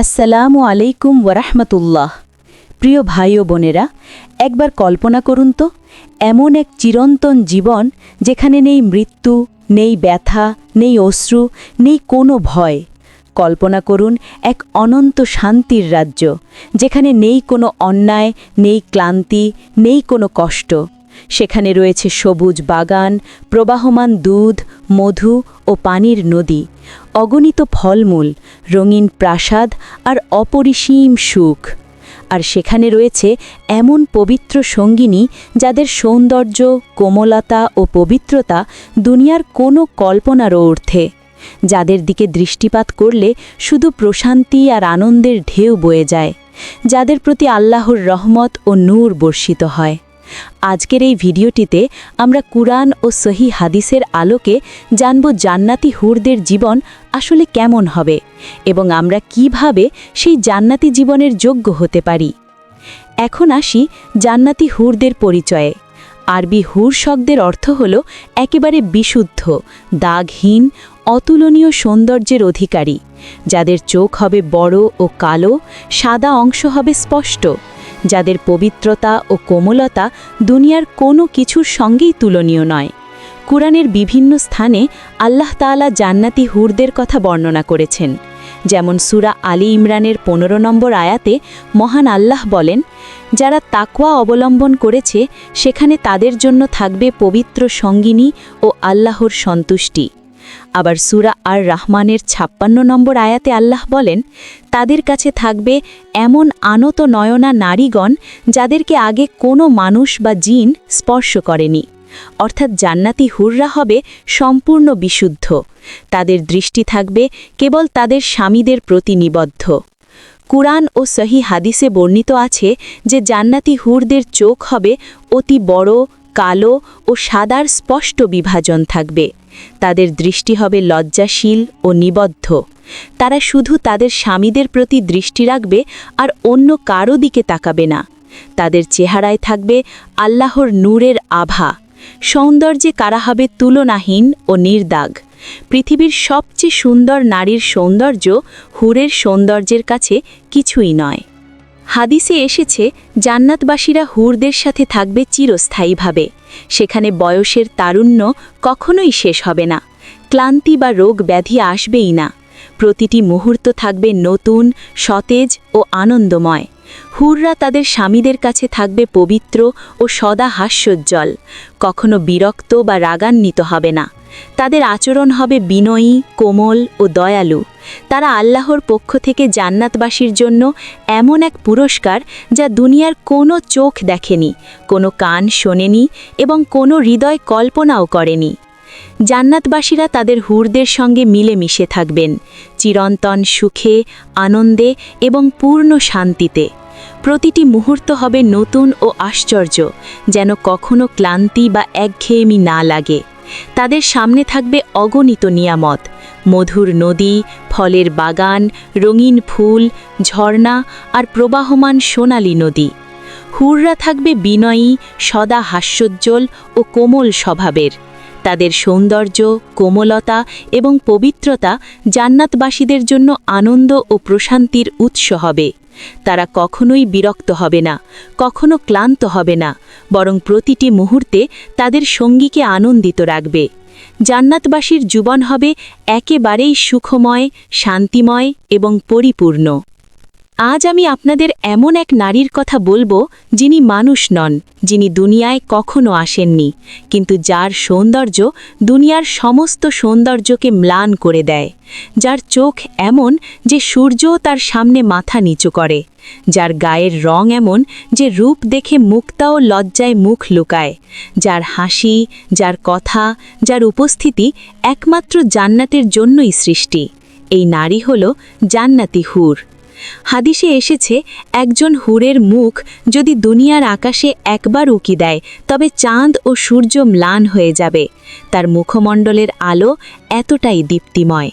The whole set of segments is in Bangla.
আসসালামু আলাইকুম ওরহমতুল্লাহ প্রিয় ভাই ও বোনেরা, একবার কল্পনা করুন তো, এমন এক চিরন্তন জীবন যেখানে নেই মৃত্যু, নেই ব্যথা, নেই অশ্রু, নেই কোনো ভয়। কল্পনা করুন এক অনন্ত শান্তির রাজ্য, যেখানে নেই কোনো অন্যায়, নেই ক্লান্তি, নেই কোনো কষ্ট। সেখানে রয়েছে সবুজ বাগান, প্রবাহমান দুধ, মধু ও পানির নদী, অগণিত ফলমূল, রঙিন প্রাসাদ আর অপরিসীম সুখ। আর সেখানে রয়েছে এমন পবিত্র সঙ্গিনী যাদের সৌন্দর্য, কোমলতা ও পবিত্রতা দুনিয়ার কোনো কল্পনারও ঊর্ধ্বে, যাদের দিকে দৃষ্টিপাত করলে শুধু প্রশান্তি আর আনন্দের ঢেউ বয়ে যায়, যাদের প্রতি আল্লাহর রহমত ও নূর বর্ষিত হয়। আজকের এই ভিডিওটিতে আমরা কুরআন ও সহি হাদিসের আলোকে জানব জান্নাতি হুরদের জীবন আসলে কেমন হবে এবং আমরা কীভাবে সেই জান্নাতি জীবনের যোগ্য হতে পারি। এখন আসি জান্নাতি হুরদের পরিচয়ে। আরবি হুর শব্দের অর্থ হল একেবারে বিশুদ্ধ, দাগহীন, অতুলনীয় সৌন্দর্যের অধিকারী, যাদের চোখ হবে বড় ও কালো, সাদা অংশ হবে স্পষ্ট। যাদের পবিত্রতা ও কোমলতা দুনিয়ার কোনো কিছুর সঙ্গেই তুলনীয় নয়। কুরআনের বিভিন্ন স্থানে আল্লাহ তাআলা জান্নাতি হুরদের কথা বর্ণনা করেছেন। যেমন সুরা আলী ইমরানের পনেরো নম্বর আয়াতে মহান আল্লাহ বলেন, যারা তাকওয়া অবলম্বন করেছে, সেখানে তাদের জন্য থাকবে পবিত্র সঙ্গিনী ও আল্লাহর সন্তুষ্টি। আবার সুরা আর রাহমানের ছাপ্পান্ন নম্বর আয়াতে আল্লাহ বলেন, তাদের কাছে থাকবে এমন আনত নয়না নারীগণ যাদেরকে আগে কোনো মানুষ বা জিন স্পর্শ করেনি। অর্থাৎ জান্নাতি হুররা হবে সম্পূর্ণ বিশুদ্ধ। তাদের দৃষ্টি থাকবে কেবল তাদের স্বামীদের প্রতি নিবদ্ধ। কুরআন ও সহি হাদিসে বর্ণিত আছে যে জান্নাতি হুরদের চোখ হবে অতি বড়, কালো ও সাদার স্পষ্ট বিভাজন থাকবে। তাদের দৃষ্টি হবে লজ্জাশীল ও নিবদ্ধ। তারা শুধু তাদের স্বামীদের প্রতি দৃষ্টি রাখবে আর অন্য কারও দিকে তাকাবে না। তাদের চেহারায় থাকবে আল্লাহর নূরের আভা। সৌন্দর্যে কারা হবে তুলনাহীন ও নির্দাগ। পৃথিবীর সবচেয়ে সুন্দর নারীর সৌন্দর্য হুরের সৌন্দর্যের কাছে কিছুই নয়। হাদিসে এসেছে, জান্নাতবাসীরা হুরদের সাথে থাকবে চিরস্থায়ীভাবে। সেখানে বয়সের তারুণ্য কখনোই শেষ হবে না। ক্লান্তি বা রোগ ব্যাধি আসবেই না। প্রতিটি মুহূর্ত থাকবে নতুন, সতেজ ও আনন্দময়। হুররা তাদের স্বামীদের কাছে থাকবে পবিত্র ও সদা হাস্যোজ্জ্বল। কখনো বিরক্ত বা রাগান্বিত হবে না। তাদের আচরণ হবে বিনয়ী, কোমল ও দয়ালু। তারা আল্লাহর পক্ষ থেকে জান্নাতবাসীর জন্য এমন এক পুরস্কার যা দুনিয়ার কোনো চোখ দেখেনি, কোনো কান শোনেনি এবং কোনো হৃদয় কল্পনাও করেনি। জান্নাতবাসীরা তাদের হুরদের সঙ্গে মিলেমিশে থাকবেন, চিরন্তন সুখে, আনন্দে এবং পূর্ণ শান্তিতে। প্রতিটি মুহূর্ত হবে নতুন ও আশ্চর্য, যেন কখনো ক্লান্তি বা একঘেয়েমি না লাগে। তাদের সামনে থাকবে অগণিত নিয়ামত মধুর নদী, ফলের বাগান, রঙিন ফুল, ঝর্ণা আর প্রবাহমান সোনালী নদী। হুররা থাকবে বিনয়ী, সদা হাস্যোজ্জ্বল ও কোমল স্বভাবের। তাদের সৌন্দর্য, কোমলতা এবং পবিত্রতা জান্নাতবাসীদের জন্য আনন্দ ও প্রশান্তির উৎস হবে। তারা কখনোই বিরক্ত হবে না, কখনো ক্লান্ত হবে না, বরং প্রতিটি মুহূর্তে তাদের সঙ্গীকে আনন্দিত রাখবে। জান্নাতবাসীর জীবন হবে একেবারেই সুখময় শান্তিময় এবং পরিপূর্ণ। আজ আমি আপনাদের এমন এক নারীর কথা বলব যিনি মানুষ নন, যিনি দুনিয়ায় কখনো আসেননি, কিন্তু যার সৌন্দর্য দুনিয়ার সমস্ত সৌন্দর্যকে ম্লান করে দেয়, যার চোখ এমন যে সূর্যও তার সামনে মাথা নিচু করে, যার গায়ের রং এমন যে রূপ দেখে মুক্তাও লজ্জায় মুখ লুকায়, যার হাসি, যার কথা, যার উপস্থিতি একমাত্র জান্নাতের জন্যই সৃষ্টি। এই নারী হল জান্নাতি হুর। হাদিসে এসেছে, একজন হুরের মুখ যদি দুনিয়ার আকাশে একবার উকি দেয়, তবে চাঁদ ও সূর্য ম্লান হয়ে যাবে। তার মুখমণ্ডলের আলো এতটাই দীপ্তিময়।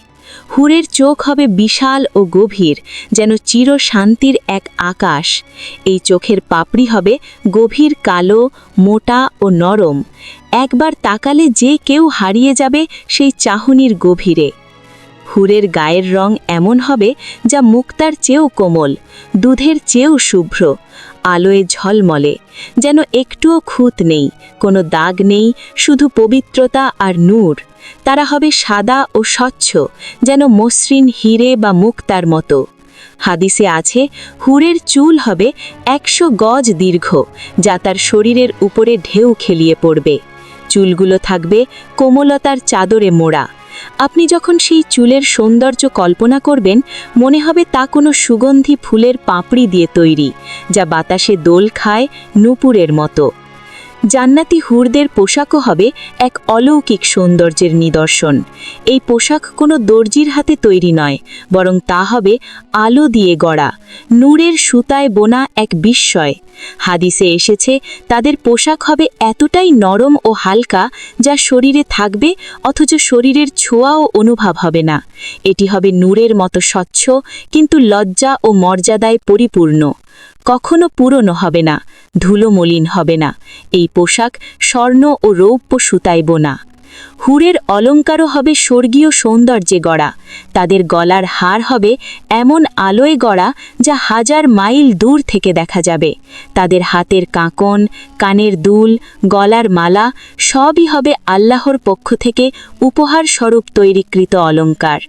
হুরের চোখ হবে বিশাল ও গভীর, যেন চির শান্তির এক আকাশ। এই চোখের পাপড়ি হবে গভীর কালো, মোটা ও নরম। একবার তাকালে যে কেউ হারিয়ে যাবে সেই চাহনির গভীরে। হুরের গায়ের রং এমন হবে যা মুক্তার চেয়েও কোমল, দুধের চেয়েও শুভ্র। আলোয় ঝলমলে, যেন একটুও খুঁত নেই, কোনো দাগ নেই, শুধু পবিত্রতা আর নূর। তারা হবে সাদা ও স্বচ্ছ, যেন মসৃণ হিরে বা মুক্তার মতো। হাদিসে আছে, হুরের চুল হবে একশো গজ দীর্ঘ, যা তার শরীরের উপরে ঢেউ খেলিয়ে পড়বে। চুলগুলো থাকবে কোমলতার চাদরে মোড়া। আপনি যখন সেই চুলের সৌন্দর্য কল্পনা করবেন, মনে হবে তা কোনো সুগন্ধি ফুলের পাপড়ি দিয়ে তৈরি, যা বাতাসে দোল খায় নুপুরের মতো। জান্নাতি হুরদের পোশাকও হবে এক অলৌকিক সৌন্দর্যের নিদর্শন। এই পোশাক কোনো দর্জির হাতে তৈরি নয়, বরং তা হবে আলো দিয়ে গড়া, নূরের সুতায় বোনা এক বিস্ময়। হাদিসে এসেছে, তাদের পোশাক হবে এতটাই নরম ও হালকা যা শরীরে থাকবে অথচ শরীরের ছোঁয়াও অনুভব হবে না। এটি হবে নূরের মতো স্বচ্ছ, কিন্তু লজ্জা ও মর্যাদায় পরিপূর্ণ। কখনো পুরনো হবে না ধুলো মলিন হবে না। এই পোশাক স্বর্ণ ও রৌপ্য সুতায় বোনা হুরের অলঙ্কারও হবে স্বর্গীয় সৌন্দর্যে গড়া। তাদের গলার হার হবে এমন আলোয় গড়া যা হাজার মাইল দূর থেকে দেখা যাবে। তাদের হাতের কাঁকন, কানের দুল, গলার মালা সবই হবে আল্লাহর পক্ষ থেকে উপহার স্বরূপ তৈরিকৃত অলঙ্কার।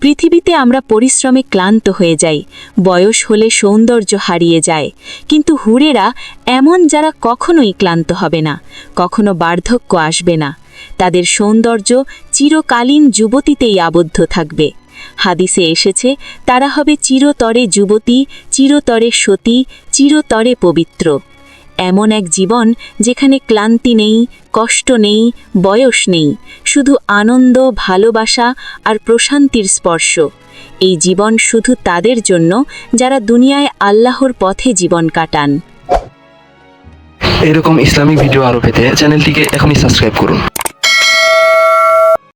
পৃথিবীতে আমরা পরিশ্রমে ক্লান্ত হয়ে যাই, বয়স হলে সৌন্দর্য হারিয়ে যায়। কিন্তু হুরেরা এমন যারা কখনোই ক্লান্ত হবে না, কখনো বার্ধক্য আসবে না। তাদের সৌন্দর্য চিরকালীন যুবতীতেই আবদ্ধ থাকবে। হাদিসে এসেছে, তারা হবে চিরতরে যুবতী, চিরতরে সতী, চিরতরে পবিত্র। এমন এক জীবন যেখানে ক্লান্তি নেই কষ্ট নেই, বয়স নেই, শুধু আনন্দ, ভালোবাসা আর প্রশান্তির স্পর্শ। এই জীবন শুধু তাদের জন্য, যারা দুনিয়ায় আল্লাহর পথে জীবন কাটান। এরকম ইসলামিক ভিডিও আরও পেতে চ্যানেলটিকে এখনই সাবস্ক্রাইব করুন।